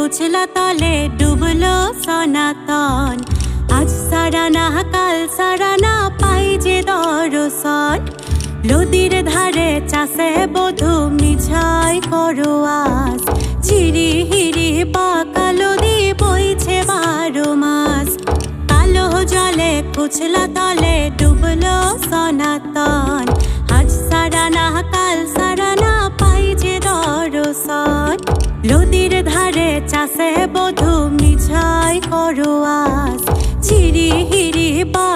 কুচলা তলে ডুবলো সনাতন। আজ সারানা কাল সারানা পাই যে দরসন। নদীর ধারে চাষে বধু মিছাই করো আস ঝিরি হিরি বাঁকা নদী বইছে বারো মাস। কালো জলে কুচলা তলে ডুবলো সনাতন। আজ সারানা কাল সারানা পাই যে দরসন। নদীর ধারে চাষে বধু মিছাই করো আস ঝিরি হিরি নদী